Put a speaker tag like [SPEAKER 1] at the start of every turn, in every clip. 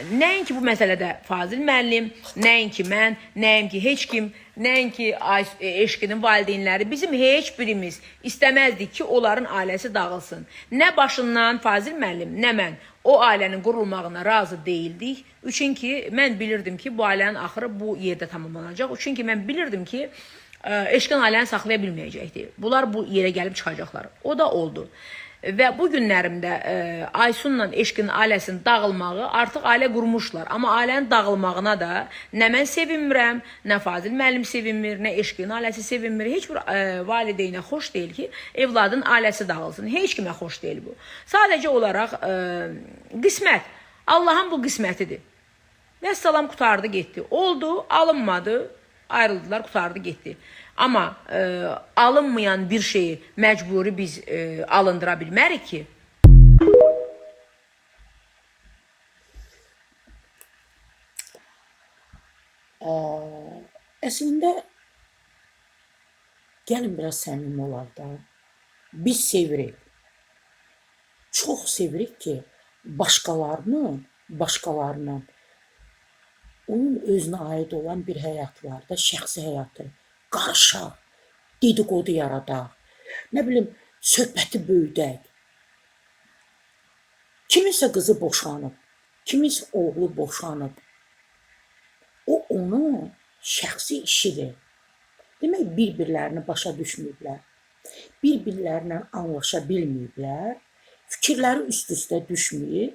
[SPEAKER 1] Nəinki bu məsələdə Fazil müəllim, nəinki mən, nəinki heç kim, nəinki e, eşqinin valideynləri, bizim heç birimiz istəməzdik ki, onların ailəsi dağılsın. Nə başından Fazil müəllim, nə mən o ailənin qurulmağına razı değildik. Çünki mən bilirdim ki, bu ailənin axırı bu yerdə tamamlanacaq. Çünki mən bilirdim ki, ə, eşqin ailəni saxlaya bilməyəcəkdi. Bunlar bu yerə gəlib çıxacaqlar. O da oldu. Və bu günlərimdə ə, Aysunla eşqin ailəsinin dağılmağı artıq ailə qurmuşlar. Amma ailənin dağılmağına da nə mən sevinmirəm, nə Fazil müəllim sevinmir, nə eşqin ailəsi sevinmir. Heç bir ə, valideynə xoş deyil ki, evladın ailəsi dağılsın. Heç kimə xoş deyil bu. Sadəcə olaraq ə, qismət. Allahın bu qismətidir. Və salam qutardı getdi. Oldu, alınmadı, ayrıldılar, qutardı getdi. Amma e, alınmayan bir şeyi məcburi biz e, alındıra bilmərik ki.
[SPEAKER 2] Əslində gəlin biraz səmimi olaq da. Biz sevirik. Çox sevirik ki, başqalarının, başqalarının onun özünə aid olan bir həyat var da, şəxsi həyatı qarışaq, dedikodu yaradaq. Nə bilim, söhbəti böyüdək. Kiminsə qızı boşanıb, kiminsə oğlu boşanıb. O onun şəxsi işidir. Demək bir-birlərini başa düşməyiblər. Bir-birlərinə anlaşa bilməyiblər. Fikirləri üst-üstə düşməyib,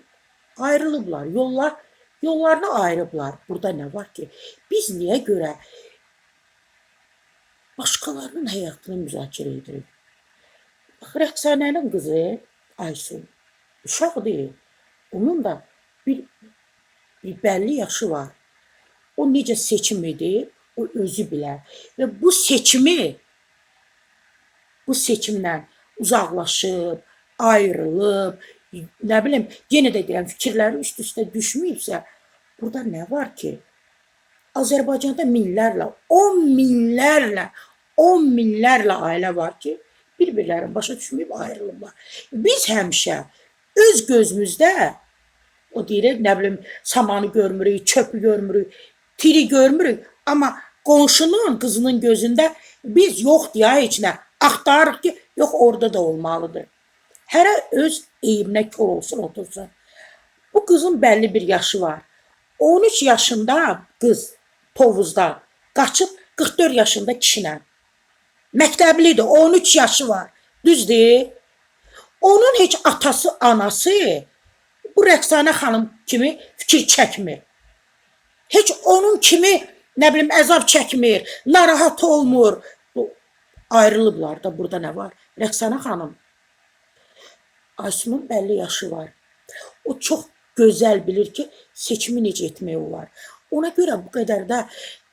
[SPEAKER 2] ayrılıblar. Yollar yollarını ayırıblar. Burada nə var ki? Biz niyə görə başqalarının həyatını müzakirə edirik? Bax, Rəqsanənin qızı Aysun uşaq deyil. Onun da bir, bir bəlli yaşı var. O necə seçim edib, o özü bilər. Və bu seçimi bu seçimdən uzaqlaşıb, ayrılıb, nə bilim, yenə də deyirəm, fikirləri üst-üstə düşməyibsə, burada nə var ki? Azərbaycanda minlərlə, 10 minlərlə, 10 minlərlə ailə var ki, bir-birlərini başa düşməyib ayrılıblar. Biz həmişə öz gözümüzdə o deyirik, nə bilim, samanı görmürük, çöpü görmürük, tiri görmürük, amma qonşunun qızının gözündə biz yox deyə heç nə axtarırıq ki, yox orada da olmalıdır. Hərə öz eyibinə kor olsun, otursun. Bu qızın bəlli bir yaşı var. 13 yaşında qız Tovuzda qaçıb 44 yaşında kişilə. Məktəblidir, 13 yaşı var. Düzdür? Onun heç atası, anası bu Rəqsanə xanım kimi fikir çəkmir. Heç onun kimi nə bilim əzab çəkmir, narahat olmur. Bu ayrılıblar da burada nə var? Rəqsanə xanım Aysunun bəlli yaşı var. O çox gözəl bilir ki, seçimi necə etmək olar. Ona görə bu qədər də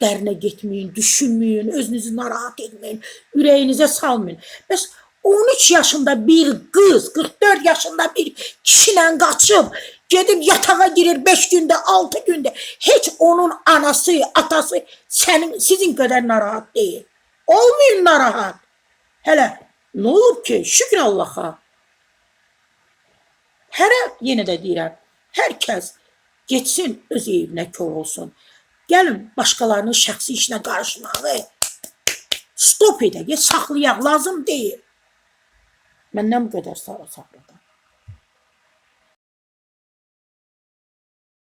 [SPEAKER 2] dərinə getməyin, düşünməyin, özünüzü narahat etməyin, ürəyinizə salmayın. Bəs 13 yaşında bir qız, 44 yaşında bir kişilə qaçıb, gedib yatağa girir 5 gündə, 6 gündə. Heç onun anası, atası sənin sizin qədər narahat deyil. Olmayın narahat. Hələ nə olub ki? Şükür Allaha. Hərə yenə də deyirəm, hər kəs getsin öz evinə kor olsun. Gəlin başqalarının şəxsi işinə qarışmağı stop edək, ya saxlayaq, lazım deyil. Məndən bu qədər sağ ol.